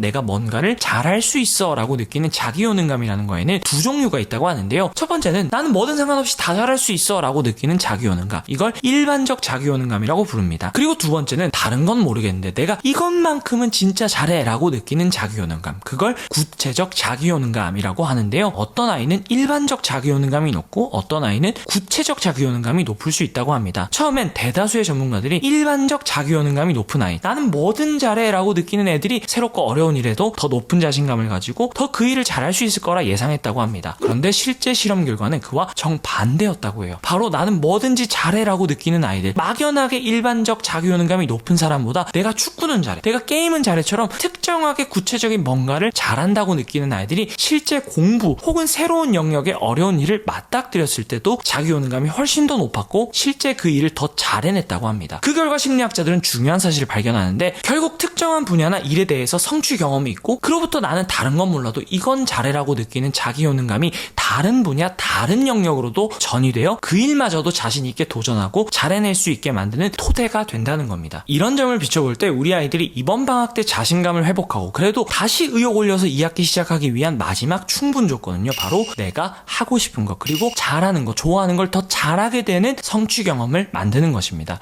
내가 뭔가를 잘할 수 있어 라고 느끼는 자기 효능감이라는 거에는 두 종류가 있다고 하는데요. 첫 번째는 나는 뭐든 상관없이 다 잘할 수 있어 라고 느끼는 자기 효능감. 이걸 일반적 자기 효능감이라고 부릅니다. 그리고 두 번째는 다른 건 모르겠는데 내가 이것만큼은 진짜 잘해 라고 느끼는 자기 효능감. 그걸 구체적 자기 효능감이라고 하는데요. 어떤 아이는 일반적 자기 효능감이 높고 어떤 아이는 구체적 자기 효능감이 높을 수 있다고 합니다. 처음엔 대다수의 전문가들이 일반적 자기 효능감이 높은 아이. 나는 뭐든 잘해 라고 느끼는 애들이 새롭고 어려운 일에도 더 높은 자신감을 가지고 더 그 일을 잘할 수 있을 거라 예상했다고 합니다. 그런데 실제 실험 결과는 그와 정반대였다고 해요. 바로 나는 뭐든지 잘해라고 느끼는 아이들. 막연하게 일반적 자기 효능감이 높은 사람보다 내가 축구는 잘해, 내가 게임은 잘해처럼 특정하게 구체적인 뭔가를 잘한다고 느끼는 아이들이 실제 공부 혹은 새로운 영역의 어려운 일을 맞닥뜨렸을 때도 자기 효능감이 훨씬 더 높았고 실제 그 일을 더 잘해냈다고 합니다. 그 결과 심리학자들은 중요한 사실을 발견하는데 결국 특정한 분야나 일에 대해서 성취 경험이 있고 그로부터 나는 다른 건 몰라도 이건 잘해라고 느끼는 자기 효능감이 다른 분야, 다른 영역으로도 전이되어 그 일마저도 자신 있게 도전하고 잘해낼 수 있게 만드는 토대가 된다는 겁니다. 이런 점을 비춰볼 때 우리 아이들이 이번 방학 때 자신감을 회복하고 그래도 다시 의욕 올려서 2학기 시작하기 위한 마지막 충분 조건은요. 바로 내가 하고 싶은 것 그리고 잘하는 거, 좋아하는 걸 더 잘하게 되는 성취 경험을 만드는 것입니다.